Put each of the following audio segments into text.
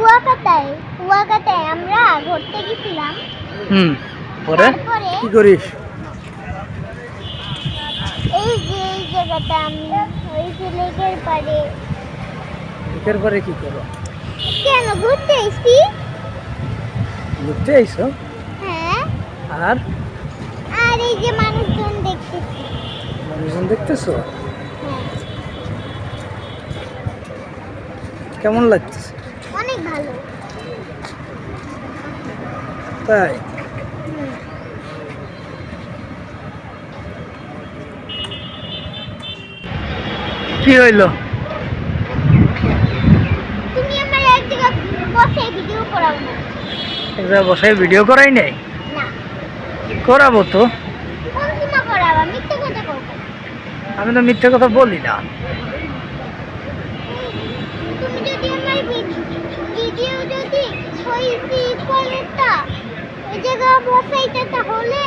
কুয়াকাটায় কুয়াকাটায় আমরা ঘুরতে গেছিলাম। হুম পরে? কি করিস? এই যে এই জায়গাটা আমি ওই যে লেকের পাড়ে। এর পরে কি করো? কেন ঘুরতে এসছি? ঘুরতে আইসো হ্যাঁ। আর? আর এই যে মানুষজন দেখতেছি। মানুষজন দেখতেছো? হ্যাঁ। কেমন লাগতেছে? তাই? কি হইল? বসে ভিডিও করাই নাই? না। করাবো তো। কোন সীমা করাবা? মিথ্যে কথা করব আমি তো মিথ্যে কথা বলি না তুমি যদি আমার ভিডিও যদি ওই কলেজটা। ওই জায়গায় বসাইতে তাহলে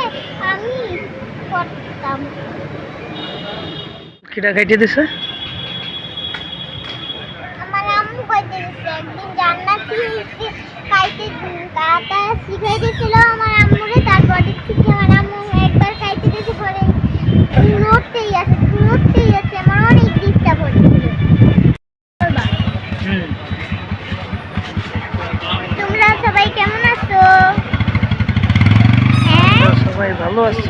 আমি করতাম। কিটা খাইতে দিছে? আমার আম্মু কইতে দিছে। একদিন জান্নাতি খাইতে কাটা শিখাই দিয়েছিল আমার আম্মুরে তারপরে থেকে আমার আম্মু একবার খাইতে দিয়েছে পরে নড়তেই আছে নড়তেই আছে আমার অনেক ডিস্টার্ব হচ্ছিল হুম তোমরা সবাই কেমন আছো হ্যাঁ আমরা সবাই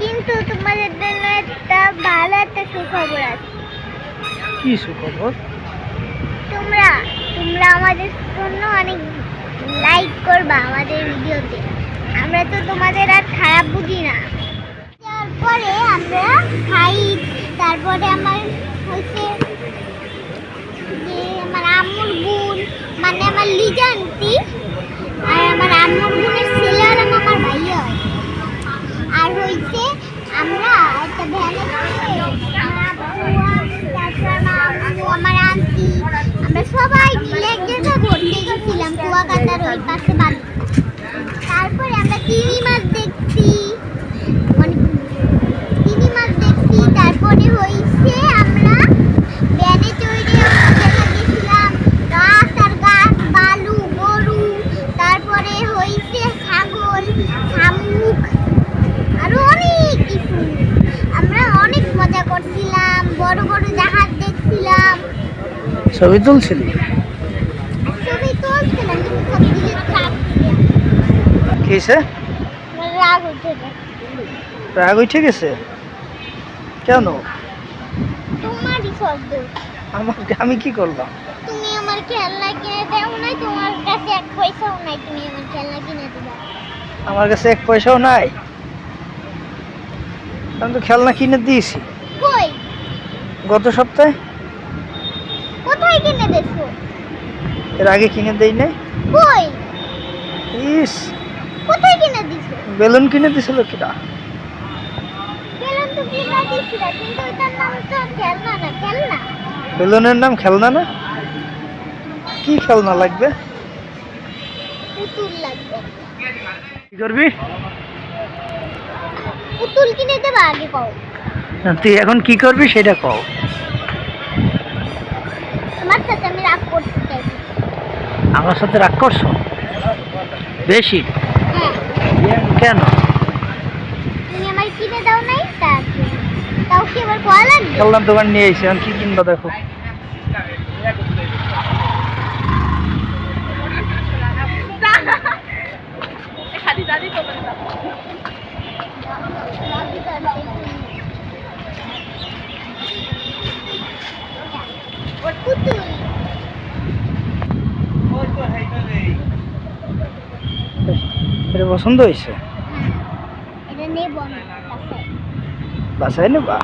কিন্তু তোমাদের জন্য একটা ভালো একটা সুখবর আছে। কি সুখবর? তোমরা তোমরা আমাদের জন্য অনেক লাইক করবা আমাদের ভিডিওতে। আমরা তো তোমাদের আর খারাপ বুঝি না। তারপরে আমরা খাই তারপরে আমার হচ্ছে যে আমার আম্মুর বোন মানে আমার লিজান্তি আর আমার আম্মুর বোনের ছেলে আর আমার ভাই হয় আর হইছে আমরা একটা ভ্যানে করে আমার আব্বু, তারপর আমার আম্মু, আমার আন্টি আমরা সবাই মিলে এক জায়গায় ঘুরতে গেছিলাম কুয়াকাটার ওই পাশে বাদ তারপরে আমরা চিংড়ি মাছ দেখছি অনেক চিংড়ি মাছ দেখছি তারপরে হইছে আমরা ভ্যানে চড়ে এক জায়গায় গেছিলাম গাছ আর গাছ বালু গরু তারপরে হইছে ছাগল শামুক আরও অনেক কিছু আমরা অনেক মজা করছিলাম বড় বড় জাহাজ দেখছিলাম ছবি তুলছিলি? রাগ উঠে গেছে। কেন? আমার আমি কি করলাম? তুমি আমার খেলনা কিনে দাও নাই তোমার কাছে এক পয়সাও নাই তুমি আমার খেলনা কিনে দিবা আমার কাছে এক পয়সাও নাই? আমি তো খেলনা কিনে দিয়েছি। কই? গত সপ্তাহে? কিনে দেছো এর আগে কিনে দেই নাই? কই? ইস। কোথায় কিনে দিছো? বেলুন কিনে দিছিল গেলাম তো কিনে দিছিল কিন্তু ওইটার নাম তো খেলনা না খেলনা। বেলুনের নাম খেলনা না? কি খেলনা লাগবে? পুতুল লাগবে। কি করবি? পুতুল কিনে দেবা আগে কও। তুই এখন কি করবি সেটা কও। কি? আবার কোয়া লাগবে? খেলনার দোকান নিয়ে এসে কি কিনবো দেখো। এটা পছন্দ হয়েছে? হ্যাঁ বাসায়। নেবা?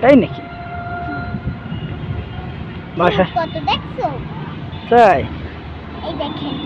তাই নাকি? বাসায় তাই? দেখেন।